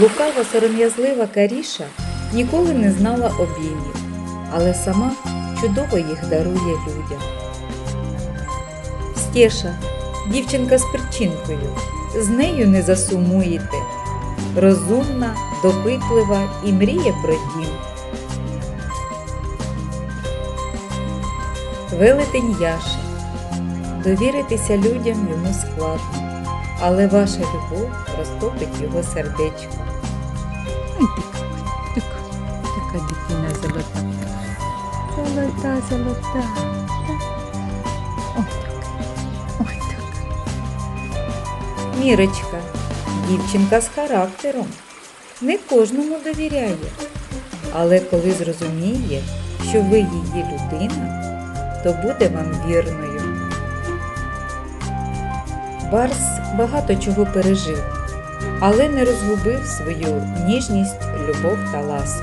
Лукава сором'язлива Каріша ніколи не знала обіймів, але сама чудово їх дарує людям. Стеша, дівчинка з перчинкою, з нею не засумуєте. Розумна, допитлива і мріє про дім. Велетень Яша. Довіритися людям йому складно, але ваша любов розтопить його сердечко. Ой, така, така, така дитина золота. Золота, золота. Ой, так. Ой, так. Мірочка, дівчинка з характером, не кожному довіряє, але коли зрозуміє, що ви її людина, то буде вам вірною. Барс багато чого пережив, але не розгубив свою ніжність, любов та ласку.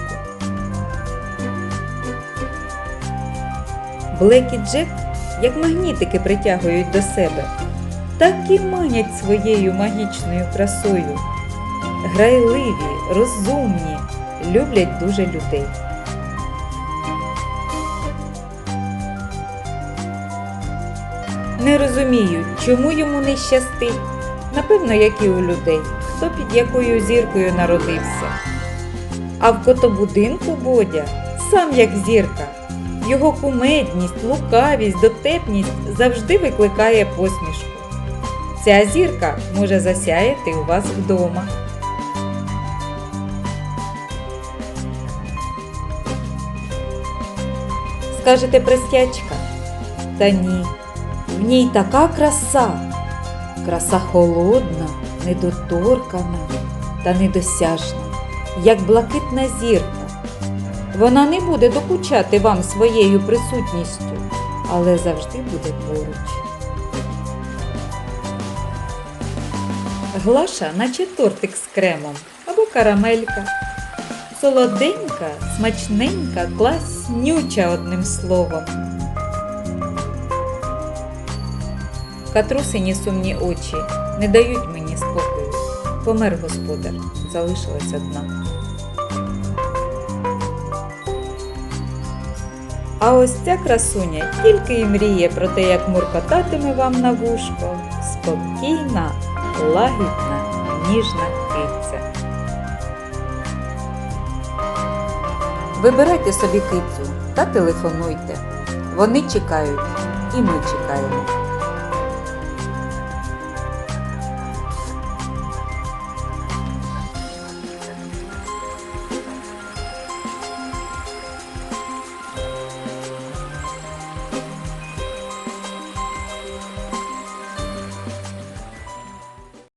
Блек і Джек, як магнітики, притягують до себе, так і манять своєю магічною красою. Грайливі, розумні, люблять дуже людей. Не розумію, чому йому не щастить. Напевно, як і у людей, хто під якою зіркою народився. А в котобудинку Бодя сам як зірка. Його кумедність, лукавість, дотепність завжди викликає посмішку. Ця зірка може засяяти у вас вдома. Скажете простячка? Та ні, в ній така краса, краса холодна, недоторкана та недосяжна, як блакитна зірка. Вона не буде докучати вам своєю присутністю, але завжди буде поруч. Глаша, наче тортик з кремом або карамелька. Солоденька, смачненька, класнюча одним словом. Катрусині сумні очі не дають мені спокою. Помер господар, залишилась одна. А ось ця красуня тільки і мріє про те, як муркотатиме вам на вушко спокійна, лагідна, ніжна киця. Вибирайте собі кицю та телефонуйте. Вони чекають, і ми чекаємо.